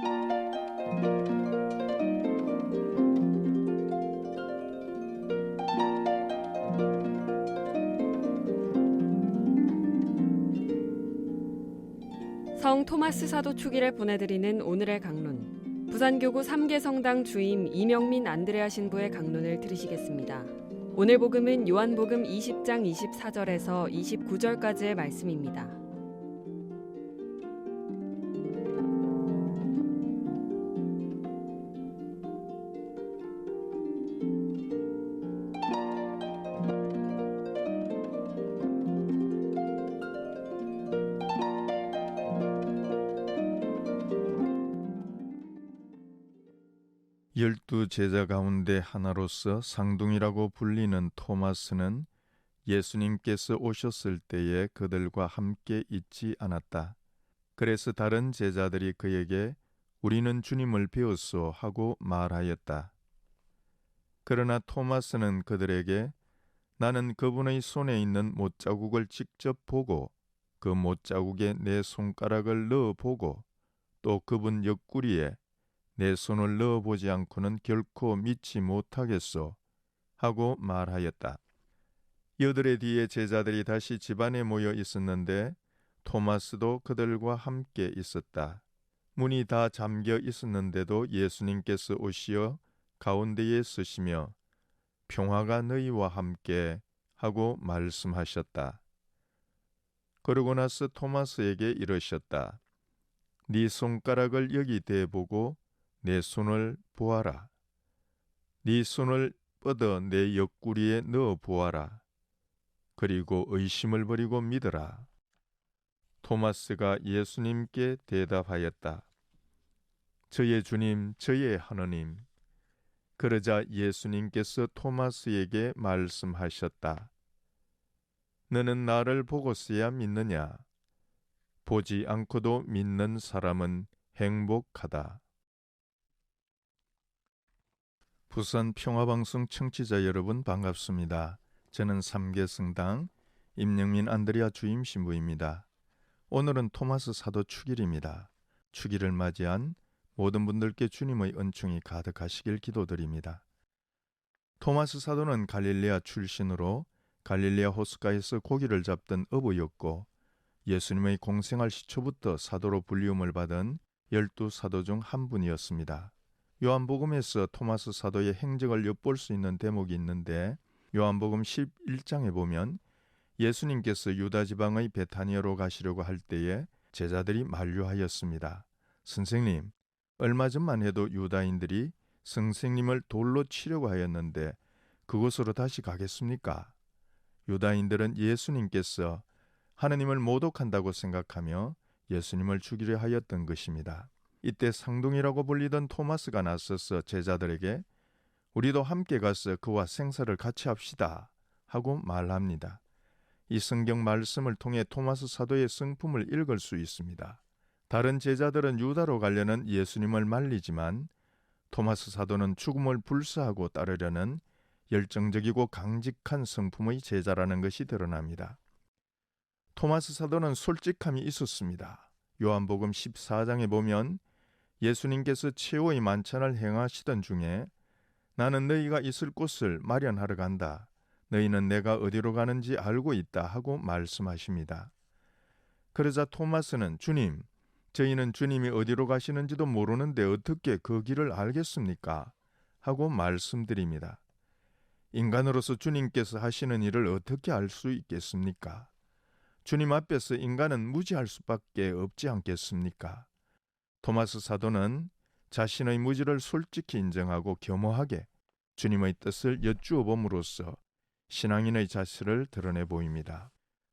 성 토마스 사도 축일을 보내드리는 오늘의 강론. 부산교구 삼계성당 주임 이명민 안드레아 신부의 강론을 들으시겠습니다. 오늘 복음은 요한복음 20장 24절에서 29절까지의 말씀입니다. 열두 제자 가운데 하나로서 상둥이라고 불리는 토마스는 예수님께서 오셨을 때에 그들과 함께 있지 않았다. 그래서 다른 제자들이 그에게 우리는 주님을 배웠소 하고 말하였다. 그러나 토마스는 그들에게 나는 그분의 손에 있는 못자국을 직접 보고 그 못자국에 내 손가락을 넣어 보고 또 그분 옆구리에 내 손을 넣어보지 않고는 결코 믿지 못하겠소 하고 말하였다. 여들의 뒤에 제자들이 다시 집안에 모여 있었는데 토마스도 그들과 함께 있었다. 문이 다 잠겨 있었는데도 예수님께서 오시어 가운데에 서시며 평화가 너희와 함께 하고 말씀하셨다. 그러고 나서 토마스에게 이르셨다. 네 손가락을 여기 대보고 내 손을 보아라. 네 손을 뻗어 내 옆구리에 넣어 보아라. 그리고 의심을 버리고 믿어라. 토마스가 예수님께 대답하였다. 저의 주님, 저의 하느님. 그러자 예수님께서 토마스에게 말씀하셨다. 너는 나를 보고서야 믿느냐? 보지 않고도 믿는 사람은 행복하다. 부산 평화방송 청취자 여러분 반갑습니다. 저는 삼계성당 임영민 안드레아 주임 신부입니다. 오늘은 토마스 사도 축일입니다. 축일을 맞이한 모든 분들께 주님의 은총이 가득하시길 기도드립니다. 토마스 사도는 갈릴레아 출신으로 갈릴레아 호숫가에서 고기를 잡던 어부였고 예수님의 공생활 시초부터 사도로 불리움을 받은 열두 사도 중 한 분이었습니다. 요한복음에서 토마스 사도의 행적을 엿볼 수 있는 대목이 있는데 요한복음 11장에 보면 예수님께서 유다 지방의 베타니아로 가시려고 할 때에 제자들이 만류하였습니다. 선생님, 얼마 전만 해도 유다인들이 선생님을 돌로 치려고 하였는데 그곳으로 다시 가겠습니까? 유다인들은 예수님께서 하느님을 모독한다고 생각하며 예수님을 죽이려 하였던 것입니다. 이때 상둥이라고 불리던 토마스가 나서서 제자들에게 우리도 함께 가서 그와 생사를 같이 합시다 하고 말합니다. 이 성경 말씀을 통해 토마스 사도의 성품을 읽을 수 있습니다. 다른 제자들은 유다로 가려는 예수님을 말리지만 토마스 사도는 죽음을 불사하고 따르려는 열정적이고 강직한 성품의 제자라는 것이 드러납니다. 토마스 사도는 솔직함이 있었습니다. 요한복음 14장에 보면 예수님께서 최후의 만찬을 행하시던 중에 나는 너희가 있을 곳을 마련하러 간다. 너희는 내가 어디로 가는지 알고 있다 하고 말씀하십니다. 그러자 토마스는 주님, 저희는 주님이 어디로 가시는지도 모르는데 어떻게 그 길을 알겠습니까? 하고 말씀드립니다. 인간으로서 주님께서 하시는 일을 어떻게 알 수 있겠습니까? 주님 앞에서 인간은 무지할 수밖에 없지 않겠습니까? 토마스 사도는 자신의 무지를 솔직히 인정하고 겸허하게 주님의 뜻을 여쭈어 봄으로써 신앙인의 자세를 드러내 보입니다.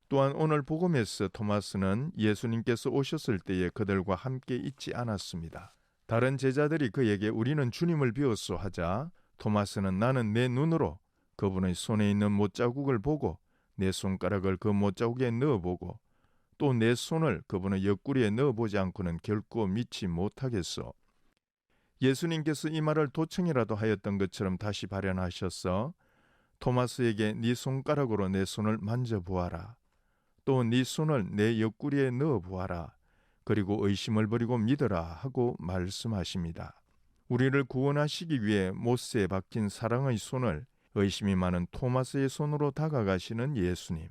또한 오늘 복음에서 토마스는 예수님께서 오셨을 때에 그들과 함께 있지 않았습니다. 다른 제자들이 그에게 우리는 주님을 비웠소 하자 토마스는 나는 내 눈으로 그분의 손에 있는 못자국을 보고 내 손가락을 그 못자국에 넣어보고 또 내 손을 그분의 옆구리에 넣어보지 않고는 결코 믿지 못하겠소. 예수님께서 이 말을 도청이라도 하였던 것처럼 다시 발현하셔서 토마스에게 네 손가락으로 내 손을 만져보아라. 또 네 손을 내 옆구리에 넣어보아라. 그리고 의심을 버리고 믿어라 하고 말씀하십니다. 우리를 구원하시기 위해 모세에 박힌 사랑의 손을 의심이 많은 토마스의 손으로 다가가시는 예수님.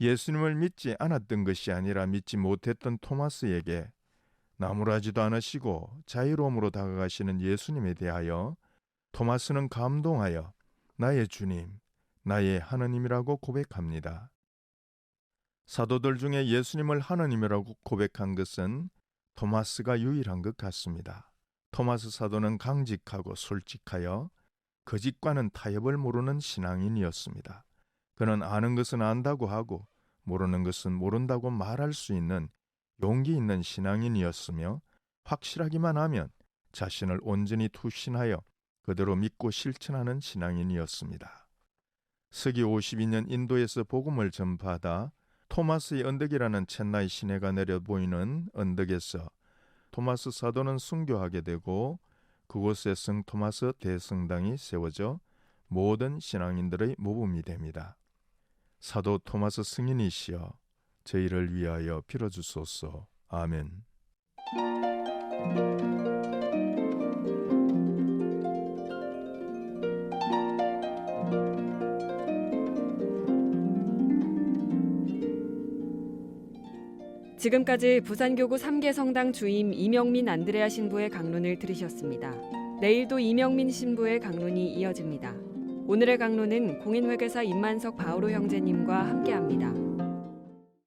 예수님을 믿지 않았던 것이 아니라 믿지 못했던 토마스에게 나무라지도 않으시고 자유로움으로 다가가시는 예수님에 대하여 토마스는 감동하여 나의 주님, 나의 하느님이라고 고백합니다. 사도들 중에 예수님을 하느님이라고 고백한 것은 토마스가 유일한 것 같습니다. 토마스 사도는 강직하고 솔직하여 거짓과는 타협을 모르는 신앙인이었습니다. 그는 아는 것은 안다고 하고 모르는 것은 모른다고 말할 수 있는 용기 있는 신앙인이었으며 확실하기만 하면 자신을 온전히 투신하여 그대로 믿고 실천하는 신앙인이었습니다. 서기 52년 인도에서 복음을 전파하다 토마스의 언덕이라는 첸나이 시내가 내려 보이는 언덕에서 토마스 사도는 순교하게 되고 그곳에 성 토마스 대성당이 세워져 모든 신앙인들의 모범이 됩니다. 사도 토마스 승인이시여 저희를 위하여 빌어 주소서. 아멘. 지금까지 부산교구 3개 성당 주임 이명민 안드레아 신부의 강론을 들으셨습니다. 내일도 이명민 신부의 강론이 이어집니다. 오늘의 강론은 공인회계사 임만석 바오로 형제님과 함께합니다.